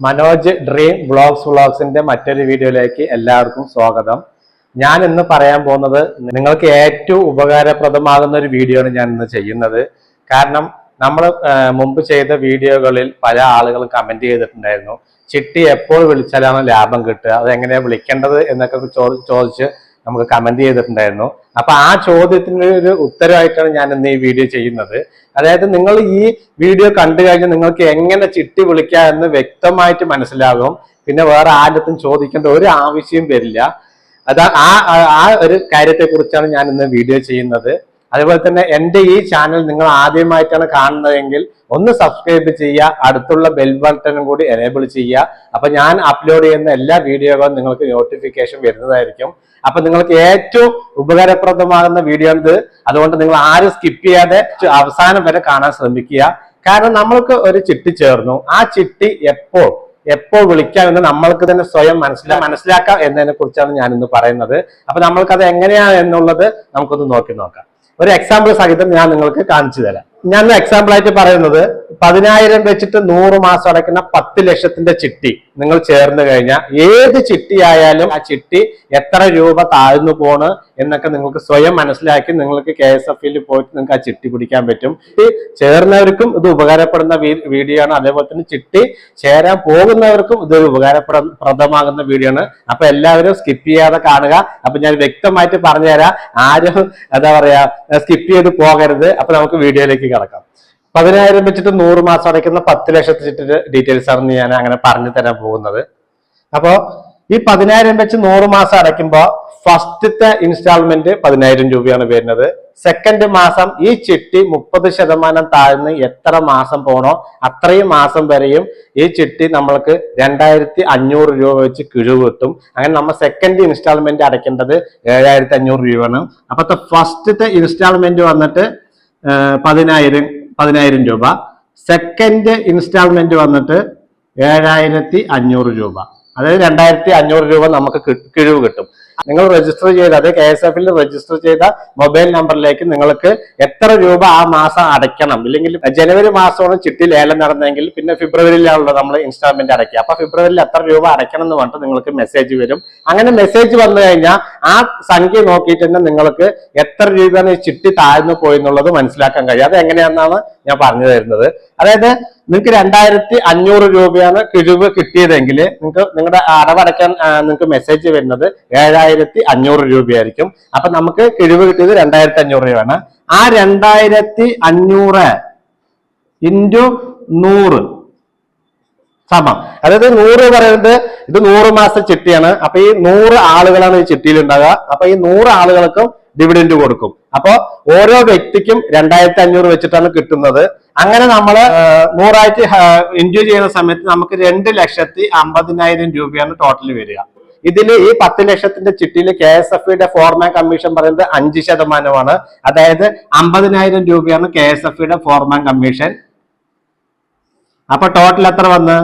Manoj dream blogs വ്ളോഗ്സിന്റെ മറ്റൊരു വീഡിയോയിലേക്ക് എല്ലാവർക്കും സ്വാഗതം. ഞാൻ ഇന്ന് പറയാൻ പോകുന്നത് നിങ്ങൾക്ക് ഏറ്റവും ഉപകാരപ്രദമാകുന്ന ഒരു വീഡിയോ ആണ് ഞാൻ ഇന്ന് ചെയ്യുന്നത്. കാരണം നമ്മൾ മുമ്പ് ചെയ്ത വീഡിയോകളിൽ പല ആളുകളും കമന്റ് ചെയ്തിട്ടുണ്ടായിരുന്നു. ചിട്ടി എപ്പോൾ വിളിച്ചാലാണ് ലാഭം കിട്ടുക അത് എങ്ങനെയാണ് വിളിക്കേണ്ടത് എന്നൊക്കെ ചോദിച്ച് നമുക്ക് കമന്റ് ചെയ്തിട്ടുണ്ടായിരുന്നു. അപ്പൊ ആ ചോദ്യത്തിന് ഒരു ഉത്തരവായിട്ടാണ് ഞാൻ ഇന്ന് ഈ വീഡിയോ ചെയ്യുന്നത്. അതായത് നിങ്ങൾ ഈ വീഡിയോ കണ്ടു കഴിഞ്ഞാൽ നിങ്ങൾക്ക് എങ്ങനെ ചിട്ടി വിളിക്കാം എന്ന് വ്യക്തമായിട്ട് മനസ്സിലാകും. പിന്നെ വേറെ ആരുടെ ചോദിക്കേണ്ട ഒരു ആവശ്യവും വരില്ല. അതാ ആ- ആ ഒരു കാര്യത്തെ കുറിച്ചാണ് ഞാൻ ഇന്ന് വീഡിയോ ചെയ്യുന്നത്. അതുപോലെ തന്നെ എന്റെ ഈ ചാനൽ നിങ്ങൾ ആദ്യമായിട്ടാണ് കാണുന്നതെങ്കിൽ ഒന്ന് സബ്സ്ക്രൈബ് ചെയ്യുക അടുത്തുള്ള ബെൽ ബട്ടണും കൂടി എനേബിൾ ചെയ്യുക. അപ്പൊ ഞാൻ അപ്ലോഡ് ചെയ്യുന്ന എല്ലാ വീഡിയോകളും നിങ്ങൾക്ക് നോട്ടിഫിക്കേഷൻ വരുന്നതായിരിക്കും. അപ്പൊ നിങ്ങൾക്ക് ഏറ്റവും ഉപകാരപ്രദമാകുന്ന വീഡിയോ ഇത്. അതുകൊണ്ട് നിങ്ങൾ ആരും സ്കിപ്പ് ചെയ്യാതെ അവസാനം വരെ കാണാൻ ശ്രമിക്കുക. കാരണം നമ്മൾക്ക് ഒരു ചിട്ടി ചേർന്നു. ആ ചിട്ടി എപ്പോൾ എപ്പോൾ വിളിക്കാം എന്ന് നമ്മൾക്ക് തന്നെ സ്വയം മനസ്സിലാ മനസ്സിലാക്കാം എന്നതിനെ കുറിച്ചാണ് ഞാൻ ഇന്ന് പറയുന്നത്. അപ്പൊ നമ്മൾക്ക് അത് എങ്ങനെയാണ് എന്നുള്ളത് നമുക്കൊന്ന് നോക്കി നോക്കാം. ഒരു എക്സാമ്പിൾ സഹിതം ഞാൻ നിങ്ങൾക്ക് കാണിച്ചു തരാം. ഞാൻ എക്സാമ്പിൾ ആയിട്ട് പറയുന്നത് പതിനായിരം വെച്ചിട്ട് നൂറ് മാസം അടയ്ക്കുന്ന പത്ത് ലക്ഷത്തിന്റെ ചിട്ടി നിങ്ങൾ ചേർന്ന് കഴിഞ്ഞാൽ ഏത് ചിട്ടി ആയാലും ആ ചിട്ടി എത്ര രൂപ താഴ്ന്നു പോണ് എന്നൊക്കെ നിങ്ങൾക്ക് സ്വയം മനസ്സിലാക്കി നിങ്ങൾക്ക് കെ എസ് എഫ് പോയിട്ട് നിങ്ങൾക്ക് ആ ചിട്ടി പിടിക്കാൻ പറ്റും. ചേർന്നവർക്കും ഇത് ഉപകാരപ്പെടുന്ന വീഡിയോ ആണ് അതേപോലെ തന്നെ ചിട്ടി ചേരാൻ പോകുന്നവർക്കും ഇത് ഉപകാരപ്രദമാകുന്ന വീഡിയോ ആണ് അപ്പൊ എല്ലാവരും സ്കിപ്പ് ചെയ്യാതെ കാണുക. അപ്പൊ ഞാൻ വ്യക്തമായിട്ട് പറഞ്ഞുതരാം. ആരും എന്താ പറയാ സ്കിപ്പ് ചെയ്ത് പോകരുത്. അപ്പൊ നമുക്ക് വീഡിയോയിലേക്ക് കിടക്കാം. പതിനായിരം വെച്ചിട്ട് നൂറ് മാസം അടയ്ക്കുന്ന പത്ത് ലക്ഷത്തി ഡീറ്റെയിൽസ് ആണ് ഞാൻ അങ്ങനെ പറഞ്ഞു തരാൻ പോകുന്നത്. അപ്പോ ഈ പതിനായിരം വെച്ച് നൂറ് മാസം അടയ്ക്കുമ്പോൾ ഫസ്റ്റത്തെ ഇൻസ്റ്റാൾമെന്റ് പതിനായിരം രൂപയാണ് വരുന്നത്. സെക്കൻഡ് മാസം ഈ ചിട്ടി മുപ്പത് ശതമാനം താഴ്ന്ന് എത്ര മാസം പോണോ അത്രയും മാസം വരെയും ഈ ചിട്ടി നമ്മൾക്ക് രണ്ടായിരത്തി അഞ്ഞൂറ് രൂപ വെച്ച് കിഴിവ് കിട്ടും. അങ്ങനെ നമ്മൾ സെക്കൻഡ് ഇൻസ്റ്റാൾമെന്റ് അടയ്ക്കേണ്ടത് ഏഴായിരത്തി അഞ്ഞൂറ് രൂപയാണ്. അപ്പത്തെ ഫസ്റ്റത്തെ ഇൻസ്റ്റാൾമെന്റ് വന്നിട്ട് പതിനായിരം പതിനായിരം രൂപ. സെക്കൻഡ് ഇൻസ്റ്റാൾമെന്റ് വന്നിട്ട് ഏഴായിരത്തി അഞ്ഞൂറ് രൂപ. അതായത് രണ്ടായിരത്തി അഞ്ഞൂറ് രൂപ നമുക്ക് കിഴിവ് കിട്ടും. നിങ്ങൾ രജിസ്റ്റർ ചെയ്ത അതേ കെ എസ് എഫിൽ രജിസ്റ്റർ ചെയ്ത മൊബൈൽ നമ്പറിലേക്ക് നിങ്ങൾക്ക് എത്ര രൂപ ആ മാസം അടയ്ക്കണം? ഇല്ലെങ്കിൽ ജനുവരി മാസമാണ് ചിട്ടി ലേലം നടന്നെങ്കിൽ പിന്നെ ഫെബ്രുവരിയിലാണല്ലോ നമ്മൾ ഇൻസ്റ്റാൾമെന്റ് അടയ്ക്കുക. അപ്പൊ ഫെബ്രുവരിയിൽ എത്ര രൂപ അടയ്ക്കണം എന്ന് പറഞ്ഞിട്ട് നിങ്ങൾക്ക് മെസ്സേജ് വരും. അങ്ങനെ മെസ്സേജ് വന്നു കഴിഞ്ഞാൽ ആ സംഖ്യ നോക്കിയിട്ട് തന്നെ നിങ്ങൾക്ക് എത്ര രൂപയാണ് ഈ ചിട്ടി താഴ്ന്നു പോയി എന്നുള്ളത് മനസ്സിലാക്കാൻ കഴിയും. അത് എങ്ങനെയാണെന്നാണ് ഞാൻ പറഞ്ഞു തരുന്നത്. അതായത് നിങ്ങൾക്ക് രണ്ടായിരത്തി അഞ്ഞൂറ് രൂപയാണ് കിഴിവ് കിട്ടിയതെങ്കിൽ നിങ്ങൾക്ക് നിങ്ങളുടെ അടവടയ്ക്കാൻ നിങ്ങൾക്ക് മെസ്സേജ് വരുന്നത് ഏഴായിരത്തി അഞ്ഞൂറ് രൂപയായിരിക്കും. അപ്പൊ നമുക്ക് കിഴിവ് കിട്ടിയത് രണ്ടായിരത്തി അഞ്ഞൂറ് രൂപയാണ്. ആ രണ്ടായിരത്തി അഞ്ഞൂറ് ഇന്റു നൂറ് സമം. അതായത് നൂറ് പറയുന്നത് ഇത് നൂറ് മാസത്തെ ചിട്ടിയാണ്. അപ്പൊ ഈ നൂറ് ആളുകളാണ് ഈ ചിട്ടിയിൽ ഉണ്ടാകുക അപ്പൊ ഈ നൂറ് ആളുകൾക്കും ഡിവിഡൻഡ് കൊടുക്കും. അപ്പൊ ഓരോ വ്യക്തിക്കും രണ്ടായിരത്തി അഞ്ഞൂറ് വെച്ചിട്ടാണ് കിട്ടുന്നത്. അങ്ങനെ നമ്മൾ നൂറായിട്ട് എൻജോയ് ചെയ്യുന്ന സമയത്ത് നമുക്ക് രണ്ട് ലക്ഷത്തി അമ്പതിനായിരം രൂപയാണ് ടോട്ടൽ വരിക. ഇതിൽ ഈ പത്ത് ലക്ഷത്തിന്റെ ചിട്ടിയിൽ കെ എസ് എഫ് ഇയുടെ ഫോർമാൻ കമ്മീഷൻ പറയുന്നത് അഞ്ച് ശതമാനമാണ്. അതായത് അമ്പതിനായിരം രൂപയാണ് കെ എസ് എഫ് ഇയുടെ ഫോർമാൻ കമ്മീഷൻ അപ്പൊ ടോട്ടൽ എത്ര വന്ന്?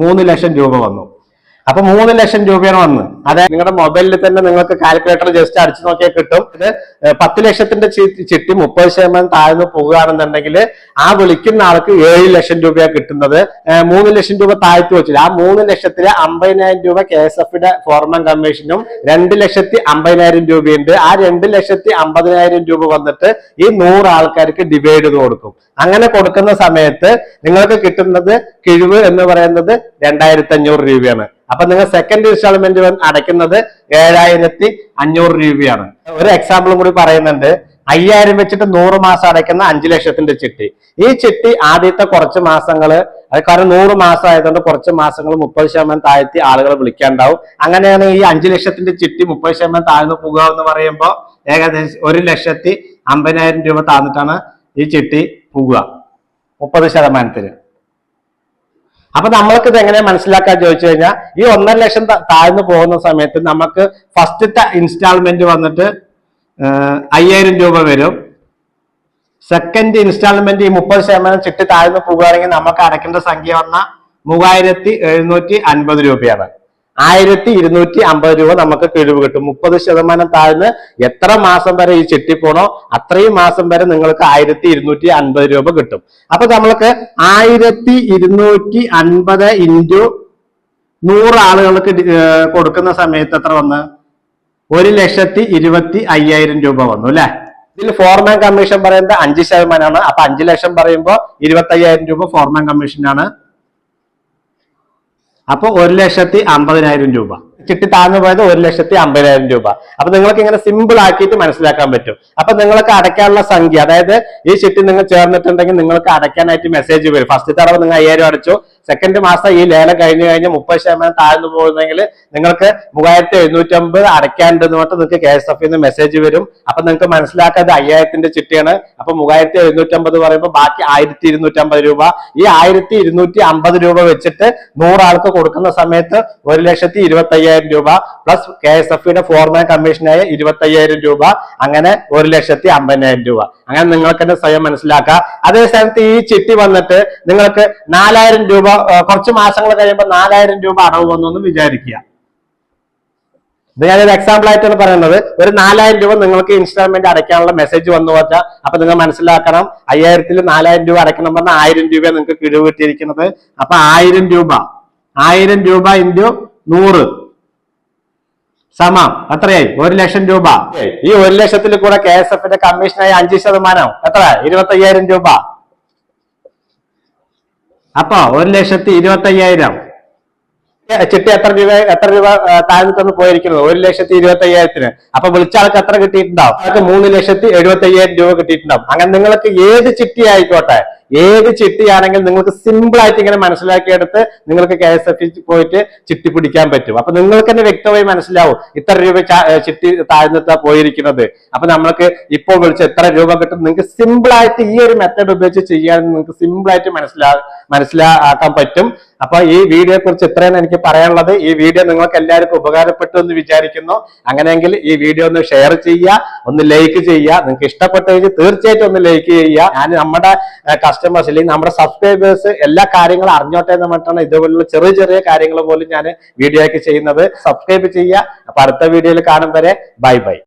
മൂന്ന് ലക്ഷം രൂപ വന്നു. അപ്പൊ മൂന്ന് ലക്ഷം രൂപയാണ് വന്ന്. അതെ നിങ്ങളുടെ മൊബൈലിൽ തന്നെ നിങ്ങൾക്ക് കാൽക്കുലേറ്റർ ജസ്റ്റ് അടിച്ചു നോക്കിയാൽ കിട്ടും. ഇത് പത്ത് ലക്ഷത്തിന്റെ ചിട്ടി മുപ്പത് ശതമാനം താഴ്ന്നു പോകുകയാണെന്നുണ്ടെങ്കിൽ ആ വിളിക്കുന്ന ആൾക്ക് ഏഴ് ലക്ഷം രൂപയാണ് കിട്ടുന്നത്. മൂന്ന് ലക്ഷം രൂപ താഴ്ത്തി വെച്ചില്ല ആ മൂന്ന് ലക്ഷത്തിൽ അമ്പതിനായിരം രൂപ കെ എസ് എഫിന്റെ ഫോർമൻ കമ്മീഷനും രണ്ട് ലക്ഷത്തി അമ്പതിനായിരം രൂപയുണ്ട്. ആ രണ്ട് ലക്ഷത്തി അമ്പതിനായിരം രൂപ വന്നിട്ട് ഈ നൂറ് ആൾക്കാർക്ക് ഡിവൈഡ് ചെയ്ത് കൊടുക്കും. അങ്ങനെ കൊടുക്കുന്ന സമയത്ത് നിങ്ങൾക്ക് കിട്ടുന്നത് കിഴിവ് എന്ന് പറയുന്നത് രണ്ടായിരത്തി അഞ്ഞൂറ് രൂപയാണ്. അപ്പൊ നിങ്ങൾ സെക്കൻഡ് ഇൻസ്റ്റാൾമെന്റ് അടയ്ക്കുന്നത് ഏഴായിരത്തി അഞ്ഞൂറ് രൂപയാണ്. ഒരു എക്സാമ്പിളും കൂടി പറയുന്നുണ്ട്. അയ്യായിരം വെച്ചിട്ട് നൂറ് മാസം അടയ്ക്കുന്ന അഞ്ചു ലക്ഷത്തിന്റെ ചിട്ടി. ഈ ചിട്ടി ആദ്യത്തെ കുറച്ച് മാസങ്ങൾ അത് കാരണം നൂറ് മാസം ആയതുകൊണ്ട് കുറച്ച് മാസങ്ങൾ മുപ്പത് ശതമാനം താഴ്ത്തി ആളുകൾ വിളിക്കാണ്ടാവും. അങ്ങനെയാണ് ഈ അഞ്ചു ലക്ഷത്തിന്റെ ചിട്ടി മുപ്പത് ശതമാനം താഴ്ന്നു പോകുക എന്ന് പറയുമ്പോൾ ഏകദേശം ഒരു ലക്ഷത്തി അമ്പതിനായിരം രൂപ താഴ്ന്നിട്ടാണ് ഈ ചിട്ടി പോകുക. മുപ്പത് ശതമാനത്തിന് അപ്പൊ നമ്മൾക്ക് ഇത് എങ്ങനെ മനസ്സിലാക്കാൻ ചോദിച്ചു കഴിഞ്ഞാൽ ഈ ഒന്നര ലക്ഷം താഴ്ന്നു പോകുന്ന സമയത്ത് നമുക്ക് ഫസ്റ്റത്തെ ഇൻസ്റ്റാൾമെന്റ് വന്നിട്ട് അയ്യായിരം രൂപ വരും. സെക്കൻഡ് ഇൻസ്റ്റാൾമെന്റ് ഈ മുപ്പത് ശതമാനം ചിട്ടി താഴ്ന്നു പോകുകയാണെങ്കിൽ നമുക്ക് അടയ്ക്കേണ്ട സംഖ്യ വന്ന മൂവായിരത്തി എഴുന്നൂറ്റി അൻപത് രൂപയാണ്. ആയിരത്തി ഇരുന്നൂറ്റി അമ്പത് രൂപ നമുക്ക് കിഴിവ് കിട്ടും. മുപ്പത് ശതമാനം താഴ്ന്ന് എത്ര മാസം വരെ ഈ ചിട്ടി പോണോ അത്രയും മാസം വരെ നിങ്ങൾക്ക് ആയിരത്തി ഇരുന്നൂറ്റി അൻപത് രൂപ കിട്ടും. അപ്പൊ നമ്മൾക്ക് ആയിരത്തി ഇരുന്നൂറ്റി അൻപത് ഇന്റു നൂറ് ആളുകൾക്ക് കൊടുക്കുന്ന സമയത്ത് എത്ര വന്ന്? ഒരു ലക്ഷത്തി ഇരുപത്തി അയ്യായിരം രൂപ വന്നു അല്ലെ? ഇതിൽ ഫോർമാൻ കമ്മീഷൻ പറയുന്നത് അഞ്ച് ശതമാനമാണ്. അപ്പൊ അഞ്ചു ലക്ഷം പറയുമ്പോൾ ഇരുപത്തി അയ്യായിരം രൂപ ഫോർമാൻ കമ്മീഷനാണ് അപ്പൊ ഒരു ലക്ഷത്തി അമ്പതിനായിരം രൂപ. ചിട്ടി താഴ്ന്നു പോയത് ഒരു ലക്ഷത്തി അമ്പതിനായിരം രൂപ. അപ്പൊ നിങ്ങൾക്ക് ഇങ്ങനെ സിമ്പിൾ ആക്കിയിട്ട് മനസ്സിലാക്കാൻ പറ്റും. അപ്പൊ നിങ്ങൾക്ക് അടയ്ക്കാനുള്ള സംഖ്യ അതായത് ഈ ചിട്ടി നിങ്ങൾ ചേർന്നിട്ടുണ്ടെങ്കിൽ നിങ്ങൾക്ക് അടയ്ക്കാനായിട്ട് മെസ്സേജ് വരും. ഫസ്റ്റ് തടവ് നിങ്ങൾ അയ്യായിരം അടച്ചു. സെക്കൻഡ് മാസം ഈ ലേലം കഴിഞ്ഞു കഴിഞ്ഞാൽ മുപ്പത് ശതമാനം താഴ്ന്നു പോകുന്നെങ്കിൽ നിങ്ങൾക്ക് മൂവായിരത്തി എഴുന്നൂറ്റി അമ്പത് അടയ്ക്കാനുണ്ടെന്ന് പറഞ്ഞിട്ട് നിങ്ങൾക്ക് കെ എസ് എഫ് നിന്ന് മെസ്സേജ് വരും. അപ്പൊ നിങ്ങൾക്ക് മനസ്സിലാക്കാതെ അയ്യായിരത്തിന്റെ ചിട്ടിയാണ്. അപ്പൊ മൂവായിരത്തി എഴുന്നൂറ്റി അമ്പത് പറയുമ്പോൾ ബാക്കി ആയിരത്തി ഇരുന്നൂറ്റി അമ്പത് രൂപ. ഈ ആയിരത്തി ഇരുന്നൂറ്റി അമ്പത് രൂപ വെച്ചിട്ട് നൂറാൾക്ക് കൊടുക്കുന്ന സമയത്ത് ഒരു ലക്ഷത്തി ഇരുപത്തി അയ്യായിരം രൂപ. Plus K S F foreman കമ്മീഷനായ ഇരുപത്തി അയ്യായിരം രൂപ. അങ്ങനെ ഒരു ലക്ഷത്തി അമ്പതിനായിരം രൂപ. അങ്ങനെ നിങ്ങൾക്ക് തന്നെ സ്വയം മനസ്സിലാക്കാം. അതേ സ്ഥാനത്ത് ഈ ചിട്ടി വന്നിട്ട് നിങ്ങൾക്ക് നാലായിരം രൂപ കുറച്ച് മാസങ്ങൾ കഴിയുമ്പോൾ നാലായിരം രൂപ അടവ് വന്നു വിചാരിക്കുക. ഞാനൊരു എക്സാമ്പിൾ ആയിട്ടാണ് പറയുന്നത്. ഒരു നാലായിരം രൂപ നിങ്ങൾക്ക് ഇൻസ്റ്റാൾമെന്റ് അടയ്ക്കാനുള്ള മെസ്സേജ് വന്നു വെച്ചാൽ അപ്പൊ നിങ്ങൾ മനസ്സിലാക്കണം അയ്യായിരത്തിൽ നാലായിരം രൂപ അടയ്ക്കണം പറഞ്ഞാൽ ആയിരം രൂപ നിങ്ങൾക്ക് കിഴിവ് കിട്ടിയിരിക്കുന്നത്. അപ്പൊ ആയിരം രൂപ. ആയിരം രൂപ ഇന്റു നൂറ്. സമം. എത്രയായി ഒരു ലക്ഷം രൂപ. ഈ ഒരു ലക്ഷത്തിൽ കൂടെ കെ എസ് എഫിന്റെ കമ്മീഷനായി അഞ്ച് ശതമാനം. എത്ര ഇരുപത്തി അയ്യായിരം രൂപ. അപ്പൊ ഒരു ലക്ഷത്തി ഇരുപത്തി അയ്യായിരം ചിട്ടി എത്ര രൂപ എത്ര രൂപ താഴ്ന്നിട്ടൊന്ന് പോയിരിക്കുന്നത് ഒരു ലക്ഷത്തി ഇരുപത്തി അയ്യായിരത്തിന് അപ്പൊ വിളിച്ച ആൾക്ക് എത്ര കിട്ടിയിട്ടുണ്ടാവും? ആൾക്ക് മൂന്ന് ലക്ഷത്തി എഴുപത്തി അയ്യായിരം രൂപ കിട്ടിയിട്ടുണ്ടാവും. അങ്ങനെ നിങ്ങൾക്ക് ഏത് ചിട്ടി ആയിക്കോട്ടെ ഏത് ചിട്ടിയാണെങ്കിൽ നിങ്ങൾക്ക് സിമ്പിൾ ആയിട്ട് ഇങ്ങനെ മനസ്സിലാക്കിയെടുത്ത് നിങ്ങൾക്ക് കെ എസ് എഫ് പോയിട്ട് ചിട്ടി പിടിക്കാൻ പറ്റും. അപ്പൊ നിങ്ങൾക്ക് തന്നെ വ്യക്തമായി മനസ്സിലാവും ഇത്ര രൂപ ചിട്ടി താഴ്ന്നിട്ടാ പോയിരിക്കുന്നത്. അപ്പൊ നമ്മൾക്ക് ഇപ്പോൾ വിളിച്ച് എത്ര രൂപ കിട്ടും നിങ്ങൾക്ക് സിമ്പിൾ ആയിട്ട് ഈ ഒരു മെത്തേഡ് ഉപയോഗിച്ച് ചെയ്യാൻ നിങ്ങൾക്ക് സിമ്പിൾ ആയിട്ട് മനസ്സിലാ മനസ്സിലാക്കാൻ പറ്റും. അപ്പൊ ഈ വീഡിയോയെ കുറിച്ച് ഇത്രയാണ് എനിക്ക് പറയാനുള്ളത്. ഈ വീഡിയോ നിങ്ങൾക്ക് എല്ലാവർക്കും ഉപകാരപ്പെട്ടു എന്ന് വിചാരിക്കുന്നു. അങ്ങനെയെങ്കിൽ ഈ വീഡിയോ ഒന്ന് ഷെയർ ചെയ്യുക ഒന്ന് ലൈക്ക് ചെയ്യുക. നിങ്ങൾക്ക് ഇഷ്ടപ്പെട്ടെങ്കിൽ തീർച്ചയായിട്ടും ഒന്ന് ലൈക്ക് ചെയ്യുക. ഞാൻ നമ്മുടെ കസ്റ്റമേഴ്സ് അല്ലെങ്കിൽ നമ്മുടെ സബ്സ്ക്രൈബേഴ്സ് എല്ലാ കാര്യങ്ങളും അറിഞ്ഞോട്ടെ എന്ന് പറഞ്ഞിട്ടാണ് ഇതുപോലുള്ള ചെറിയ ചെറിയ കാര്യങ്ങൾ പോലും ഞാൻ വീഡിയോ ആക്കി ചെയ്യുന്നത്. സബ്സ്ക്രൈബ് ചെയ്യുക. അപ്പൊ അടുത്ത വീഡിയോയിൽ കാണും വരെ. Bye bye